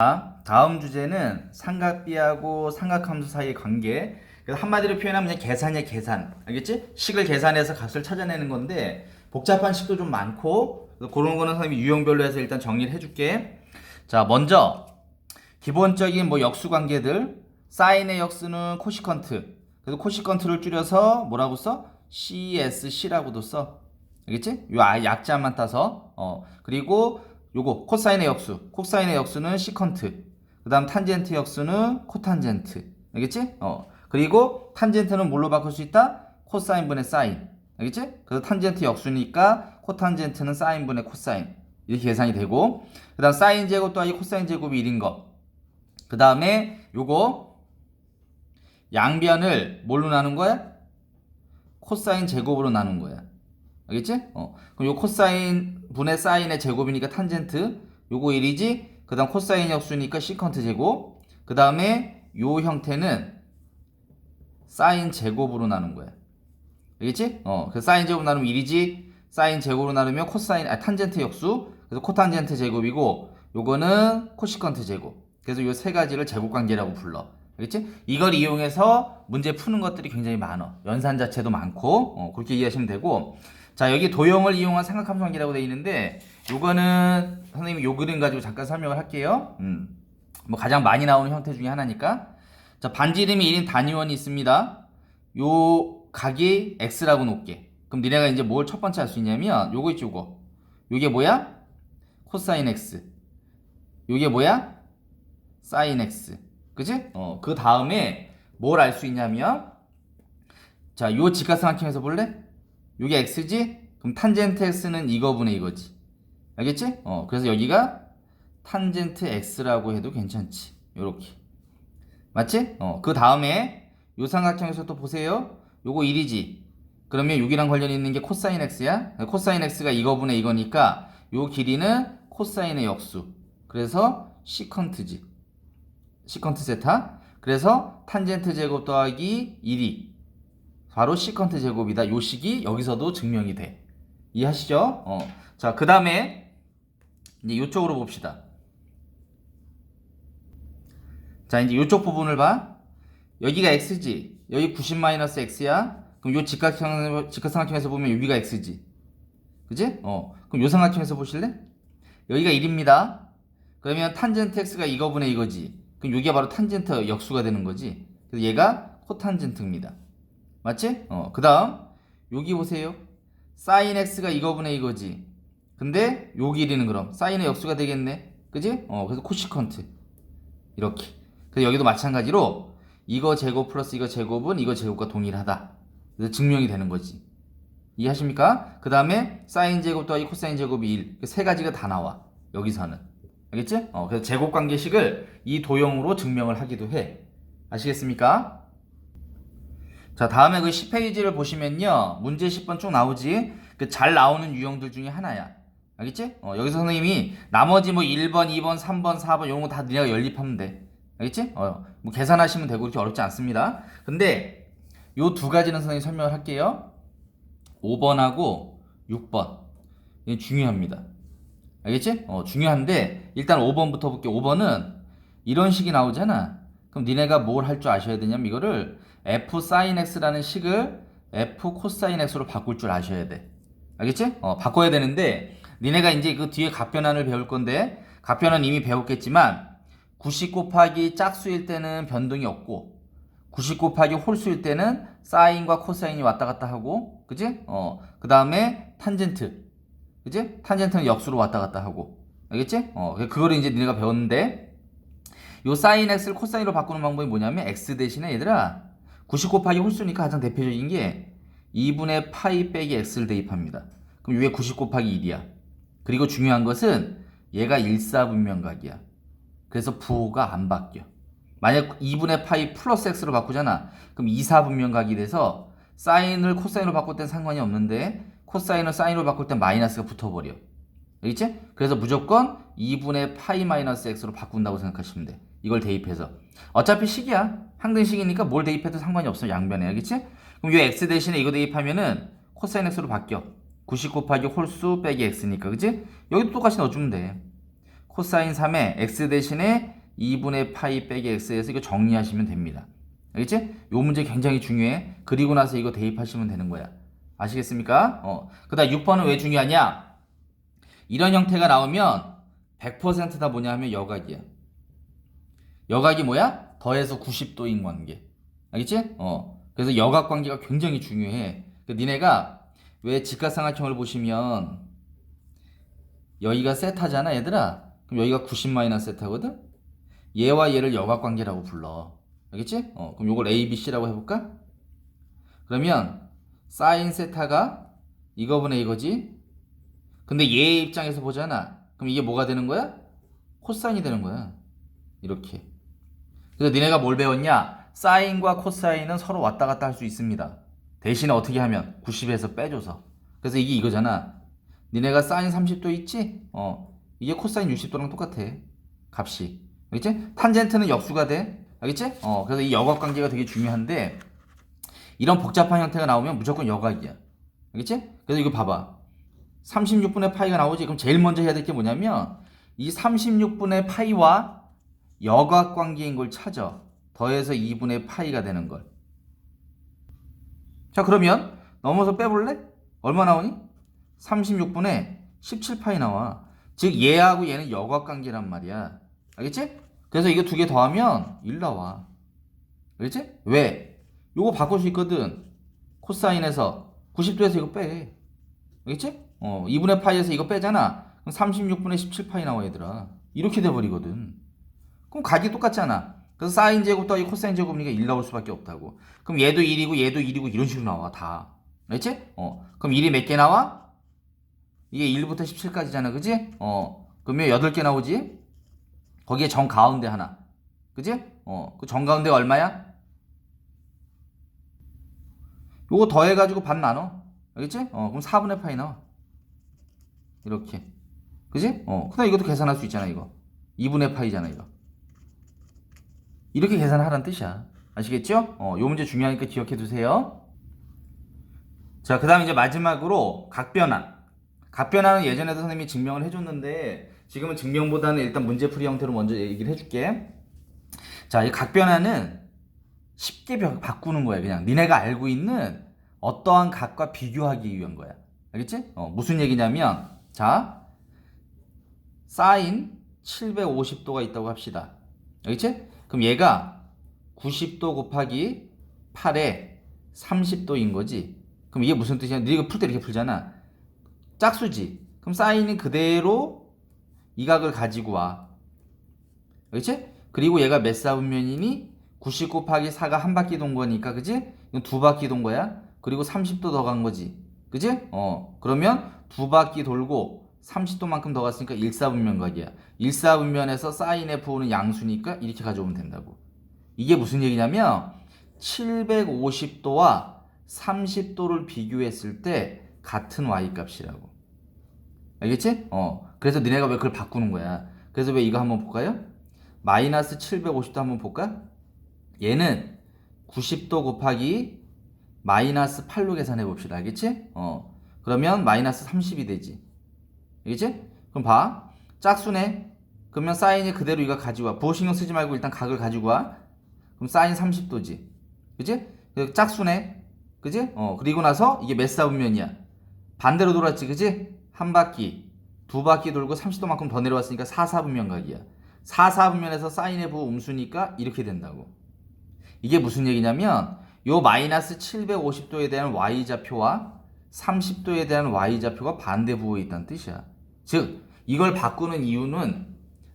자, 다음 주제는 삼각비하고 삼각함수 사이의 관계. 그래서 한마디로 표현하면 계산이야 계산. 알겠지? 식을 계산해서 값을 찾아내는 건데 복잡한 식도 좀 많고 그런 거는 선생님이 유형별로 해서 일단 정리를 해줄게. 자, 먼저 기본적인 뭐 역수 관계들 사인의 역수는 코시컨트. 그래서 코시컨트를 줄여서 뭐라고 써? CSC라고도 써. 알겠지? 요 아- 약자만 따서 어 그리고 요거 코사인의 역수. 코사인의 역수는 시컨트. 그 다음 탄젠트 역수는 코탄젠트. 알겠지? 어. 그리고 탄젠트는 뭘로 바꿀 수 있다? 코사인분의 사인. 알겠지? 그래서 탄젠트 역수니까 코탄젠트는 사인분의 코사인. 이렇게 계산이 되고. 그 다음 사인 제곱 더하기 코사인 제곱이 1인 거그 다음에 요거 양변을 뭘로 나눈 거야? 코사인 제곱으로 나눈 거야 알겠지? 어. 그럼 요 코사인 분의 사인의 제곱이니까 탄젠트 요거 1이지 그 다음 코사인 역수니까 시컨트 제곱 그 다음에 요 형태는 사인 제곱으로 나눈 거야 알겠지? 어. 그 사인 제곱 나누면 1이지 사인 제곱으로 나누면 코사인 아 탄젠트 역수 그래서 코탄젠트 제곱이고 요거는 코시컨트 제곱 그래서 요 세 가지를 제곱 관계라고 불러 알겠지? 이걸 이용해서 문제 푸는 것들이 굉장히 많아 연산 자체도 많고 어, 그렇게 이해하시면 되고 자 여기 도형을 이용한 삼각함수 관계라고 되어 있는데 요거는 선생님이 요 그림 가지고 잠깐 설명을 할게요 음. 뭐 가장 많이 나오는 형태 중에 하나니까 자 반지 이름이 1인 단위원이 있습니다 요 각이 x라고 놓게 그럼 니네가 이제 뭘 첫 번째 할 수 있냐면 요거 있죠 요거 요게 뭐야? 코사인 x 요게 뭐야? 사인 x 그지? 어, 그 다음에 뭘 알 수 있냐면 자, 요 직각삼각형 해서 볼래? 요게 x지? 그럼 탄젠트 x는 이거분의 이거지. 알겠지? 어, 그래서 여기가 탄젠트 x라고 해도 괜찮지. 요렇게. 맞지? 어, 그 다음에 요 삼각형에서 또 보세요. 요거 1이지. 그러면 여기랑 관련 있는 게 코사인 x야. 코사인 x가 이거분의 이거니까 요 길이는 코사인의 역수. 그래서 시컨트지. 시컨트 세타. 그래서 탄젠트 제곱 더하기 1이 바로 시컨트 제곱이다. 요 식이 여기서도 증명이 돼. 이해하시죠? 어. 자, 그 다음에 이제 이쪽으로 봅시다. 자, 이제 이쪽 부분을 봐. 여기가 x지. 여기 90-x야. 그럼 요 직각형, 직각삼각형에서 보면 여기가 x지. 그지? 어. 그럼 요 삼각형에서 보실래? 여기가 1입니다. 그러면 탄젠트 x가 이거분의 이거지. 그럼 여기가 바로 탄젠트 역수가 되는 거지. 그래서 얘가 코탄젠트입니다. 맞지? 어, 그 다음, 여기 보세요. 사인 x가 이거분의 이거지. 근데 요 길이는 그럼 사인의 역수가 되겠네. 그지? 어, 그래서 코시컨트. 이렇게. 그래서 여기도 마찬가지로 이거 제곱 플러스 이거 제곱은 이거 제곱과 동일하다. 그래서 증명이 되는 거지. 이해하십니까? 그 다음에 사인 제곱 더하기 코사인 제곱이 1. 세 가지가 다 나와. 여기서는. 알겠지? 어, 그래서 제곱 관계식을 이 도형으로 증명을 하기도 해. 아시겠습니까? 자, 다음에 그 10페이지를 보시면요. 문제 10번 쭉 나오지? 그 잘 나오는 유형들 중에 하나야. 알겠지? 어, 여기서 선생님이 나머지 뭐 1번, 2번, 3번, 4번 이런 거 다 니네가 연립하면 돼. 알겠지? 어, 뭐 계산하시면 되고 그렇게 어렵지 않습니다. 근데 요 두 가지는 선생님 설명을 할게요. 5번하고 6번. 이게 중요합니다. 알겠지? 어, 중요한데 일단 5번부터 볼게. 5번은 이런 식이 나오잖아. 그럼 니네가 뭘 할 줄 아셔야 되냐면 이거를 f sin x라는 식을 f 코사인 x로 바꿀 줄 아셔야 돼. 알겠지? 어, 바꿔야 되는데 니네가 이제 그 뒤에 갑변환을 배울 건데 갑변환 이미 배웠겠지만 90 곱하기 짝수일 때는 변동이 없고 90 곱하기 홀수일 때는 사인과 코사인이 왔다 갔다 하고 그지? 어, 그 다음에 탄젠트 그지? 탄젠트는 역수로 왔다 갔다 하고 알겠지? 어, 그거를 이제 니네가 배웠는데 요 사인 x를 코사인으로 바꾸는 방법이 뭐냐면 x 대신에 얘들아 90 곱하기 홀수니까 가장 대표적인 게 2분의 파이 빼기 x를 대입합니다. 그럼 이게 90 곱하기 1이야. 그리고 중요한 것은 얘가 일사분명각이야. 그래서 부호가 안 바뀌어. 만약 2분의 파이 플러스 x로 바꾸잖아. 그럼 이사분명각이 돼서 사인을 코사인으로 바꿀 땐 상관이 없는데 코사인을 사인으로 바꿀 땐 마이너스가 붙어버려. 알겠지? 그래서 무조건 2분의 파이 마이너스 x로 바꾼다고 생각하시면 돼. 이걸 대입해서. 어차피 식이야. 항등식이니까 뭘 대입해도 상관이 없어. 양변에. 알겠지? 그럼 이 x 대신에 이거 대입하면은 코사인 x로 바뀌어. 90 곱하기 홀수 빼기 x니까. 그지? 여기도 똑같이 넣어주면 돼. 코사인 3에 x 대신에 2분의 파이 빼기 x에서 이거 정리하시면 됩니다. 알겠지? 요 문제 굉장히 중요해. 그리고 나서 이거 대입하시면 되는 거야. 아시겠습니까? 어. 그 다음 6번은 왜 중요하냐? 이런 형태가 나오면 100%다 뭐냐 하면 여각이야. 여각이 뭐야? 더해서 90도인 관계. 알겠지? 어. 그래서 여각 관계가 굉장히 중요해. 그 니네가 왜 직각삼각형을 보시면 여기가 세타잖아, 얘들아. 그럼 여기가 90 마이너스 세타거든? 얘와 얘를 여각 관계라고 불러. 알겠지? 어, 그럼 요걸 A, B, C라고 해볼까? 그러면 사인 세타가 이거분의 이거지? 근데 얘 입장에서 보잖아. 그럼 이게 뭐가 되는 거야? 코사인이 되는 거야. 이렇게. 그래서 니네가 뭘 배웠냐? 사인과 코사인은 서로 왔다 갔다 할 수 있습니다. 대신에 어떻게 하면 90에서 빼줘서. 그래서 이게 이거잖아. 니네가 사인 30도 있지? 어. 이게 코사인 60도랑 똑같아. 값이. 알겠지? 탄젠트는 역수가 돼. 알겠지? 어. 그래서 이 여각 관계가 되게 중요한데 이런 복잡한 형태가 나오면 무조건 여각이야. 알겠지? 그래서 이거 봐봐. 36분의 파이가 나오지. 그럼 제일 먼저 해야 될 게 뭐냐면 이 36분의 파이와 여각 관계인 걸 찾아. 더해서 2분의 파이가 되는 걸. 자, 그러면 넘어서 빼볼래? 얼마 나오니? 36분의 17파이 나와. 즉 얘하고 얘는 여각 관계란 말이야. 알겠지? 그래서 이거 두 개 더하면 1 나와. 알겠지? 왜? 요거 바꿀 수 있거든. 코사인에서 90도에서 이거 빼. 알겠지? 어, 2분의 파이에서 이거 빼잖아. 그럼 36분의 17파이 나와 얘들아. 이렇게 돼버리거든. 그럼 각이 똑같잖아. 그래서 사인 제곱 더하기 코사인 제곱이니까 1 나올 수밖에 없다고. 그럼 얘도 1이고 얘도 1이고 이런 식으로 나와 다. 알겠지? 어. 그럼 1이 몇 개 나와? 이게 1부터 17까지잖아. 그지? 어. 그러면 8개 나오지? 거기에 정 가운데 하나. 그지? 어. 그 정 가운데가 얼마야? 요거 더해 가지고 반 나눠. 알겠지? 어. 그럼 4분의 파이 나와. 이렇게. 그지? 어. 그다음 이것도 계산할 수 있잖아, 이거. 2분의 파이잖아, 이거. 이렇게 계산하라는 뜻이야. 아시겠죠? 어, 요 문제 중요하니까 기억해 두세요. 자, 그 다음 이제 마지막으로 각변화. 각변화는 예전에도 선생님이 증명을 해줬는데, 지금은 증명보다는 일단 문제풀이 형태로 먼저 얘기를 해줄게. 자, 이 각변화는 쉽게 벼- 바꾸는 거야, 그냥. 니네가 알고 있는 어떠한 각과 비교하기 위한 거야. 알겠지? 어, 무슨 얘기냐면, 자, 사인 750도가 있다고 합시다. 알겠지? 그럼 얘가 90도 곱하기 8에 30도인 거지. 그럼 이게 무슨 뜻이야? 네가 풀 때 이렇게 풀잖아. 짝수지. 그럼 사인이 그대로 이 각을 가지고 와. 그렇지? 그리고 얘가 몇 사분면이니? 90 곱하기 4가 한 바퀴 돈 거니까, 그지? 이건 두 바퀴 돈 거야. 그리고 30도 더 간 거지. 그지? 어. 그러면 두 바퀴 돌고 30도만큼 더 갔으니까 1사분면 각이야. 1사분면에서 사인 F는 양수니까 이렇게 가져오면 된다고. 이게 무슨 얘기냐면 750도와 30도를 비교했을 때 같은 y 값이라고. 알겠지? 어. 그래서 니네가 왜 그걸 바꾸는 거야? 그래서 왜 이거 한번 볼까요? 마이너스 750도 한번 볼까? 얘는 90도 곱하기 마이너스 8로 계산해 봅시다. 알겠지? 어. 그러면 마이너스 30이 되지. 알겠지? 그럼 봐. 짝수네. 그러면 사인이 그대로 이거 가지고 와. 신경 쓰지 말고 일단 각을 가지고 와. 그럼 사인 30도지. 그지? 그 짝수네. 그지? 어, 그리고 나서 이게 몇 사분면이야? 반대로 돌았지. 그지? 한 바퀴, 두 바퀴 돌고 30도만큼 더 내려왔으니까 4사분면 각이야. 4사분면에서 사인의 부호 음수니까 이렇게 된다고. 이게 무슨 얘기냐면 요 마이너스 750도에 대한 y좌표와 30도에 대한 y좌표가 반대 부호에 있다는 뜻이야. 즉 이걸 바꾸는 이유는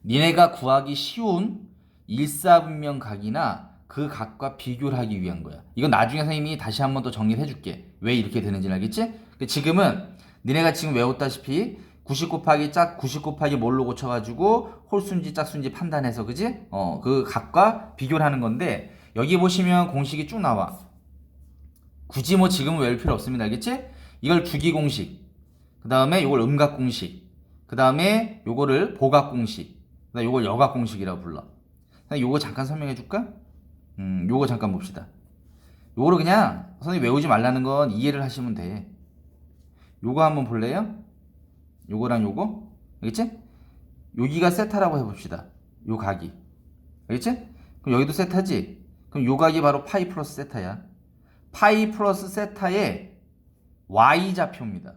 니네가 구하기 쉬운 일사분면 각이나 그 각과 비교를 하기 위한 거야. 이건 나중에 선생님이 다시 한 번 더 정리를 해줄게. 왜 이렇게 되는지 알겠지? 그 지금은 니네가 지금 외웠다시피 90 곱하기 짝 90 곱하기 뭘로 고쳐가지고 홀수인지 짝수인지 판단해서 그지? 어 그 각과 비교를 하는 건데 여기 보시면 공식이 쭉 나와. 굳이 뭐 지금은 외울 필요 없습니다. 알겠지? 이걸 주기 공식. 그 다음에 이걸 음각 공식. 그 다음에 요거를 보각 공식. 그 다음에 요걸 여각 공식이라고 불러. 요거 잠깐 설명해 줄까? 음, 요거 잠깐 봅시다. 요거를 그냥 선생님 외우지 말라는 건 이해를 하시면 돼. 요거 한번 볼래요? 요거랑 요거? 알겠지? 여기가 세타라고 해봅시다. 요 각이. 알겠지? 그럼 여기도 세타지? 그럼 요 각이 바로 파이 플러스 세타야. 파이 플러스 세타의 y좌표입니다.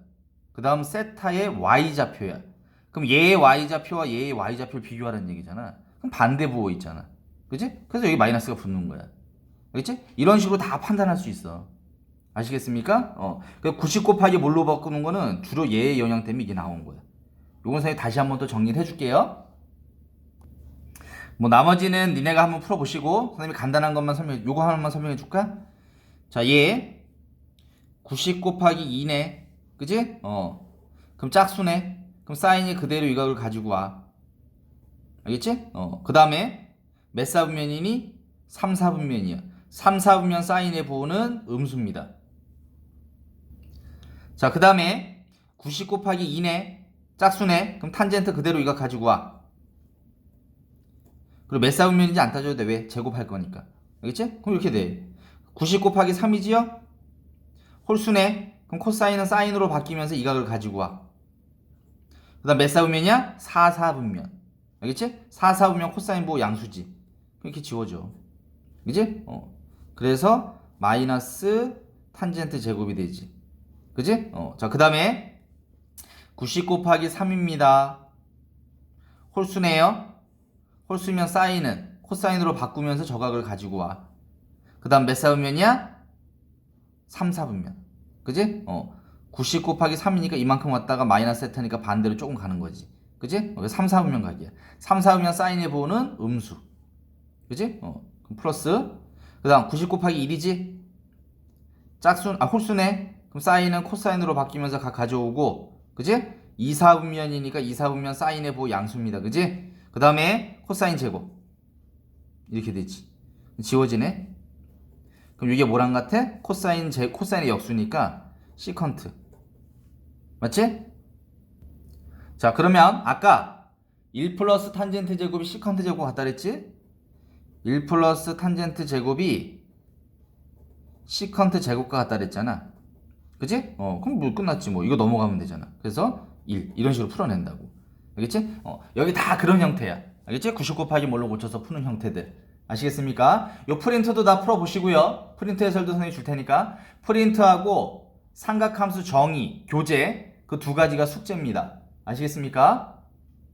그 다음 세타의 y좌표야. 그럼 얘의 y좌표와 얘의 y좌표를 비교하라는 얘기잖아. 그럼 반대 부호 있잖아. 그지? 그래서 여기 마이너스가 붙는 거야. 알겠지? 이런 식으로 다 판단할 수 있어. 아시겠습니까? 어. 그90 곱하기 뭘로 바꾸는 거는 주로 얘의 영향 때문에 이게 나온 거야. 요건 선생님 다시 한번 더 정리를 해줄게요. 뭐 나머지는 니네가 한번 풀어보시고 선생님이 간단한 것만 설명해 요거 하나만 설명해 줄까? 자, 얘 90 곱하기 2네. 그지? 어. 그럼 짝수네. 그럼 사인이 그대로 이 각을 가지고 와. 알겠지? 어. 그 다음에 몇 사분면이니? 3, 4분면이야. 3, 4분면 사인의 부호는 음수입니다. 자, 그 다음에 90 곱하기 2네. 짝수네. 그럼 탄젠트 그대로 이각 가지고 와. 그리고 몇 사분면인지 안 따져도 돼. 왜? 제곱할 거니까. 알겠지? 그럼 이렇게 돼. 90 곱하기 3이지요? 홀수네. 그럼 코사인은 사인으로 바뀌면서 이 각을 가지고 와. 그 다음 몇 사분면이야? 4, 4분면. 알겠지? 4, 4분면 코사인 보호 양수지. 이렇게 지워져. 그지? 어. 그래서 마이너스 탄젠트 제곱이 되지. 그지? 어. 자, 그 다음에 90 곱하기 3입니다. 홀수네요. 홀수면 사인은 코사인으로 바꾸면서 저각을 가지고 와. 그 다음 몇 사분면이야? 3, 4분면. 그지? 어. 90 곱하기 3이니까 이만큼 왔다가 마이너스 세타니까 반대로 조금 가는 거지. 그지? 어, 3, 4분면 각이야. 3, 4분면 사인의 보호는 음수. 그지? 어. 그럼 플러스. 그 다음 90 곱하기 1이지? 짝수, 아, 홀수네. 그럼 사인은 코사인으로 바뀌면서 각 가져오고. 그지? 2, 4분면이니까 2, 4분면 사인의 보호 양수입니다. 그지? 그 다음에 코사인 제곱. 이렇게 되지. 지워지네. 그럼 이게 뭐랑 같아? 코사인 제 코사인의 역수니까 시컨트. 맞지? 자, 그러면 아까 1 플러스 탄젠트 제곱이 시컨트 제곱 같다 그랬지? 1 플러스 탄젠트 제곱이 시컨트 제곱과 같다 그랬잖아. 그지? 어, 그럼 뭐 끝났지 뭐. 이거 넘어가면 되잖아. 그래서 1 이런 식으로 풀어낸다고. 알겠지? 어, 여기 다 그런 형태야. 알겠지? 90 곱하기 뭘로 고쳐서 푸는 형태들. 아시겠습니까? 요 프린트도 다 풀어보시고요. 프린트 해설도 선생님이 줄 테니까. 프린트하고 삼각함수 정의, 교재 그 두 가지가 숙제입니다. 아시겠습니까?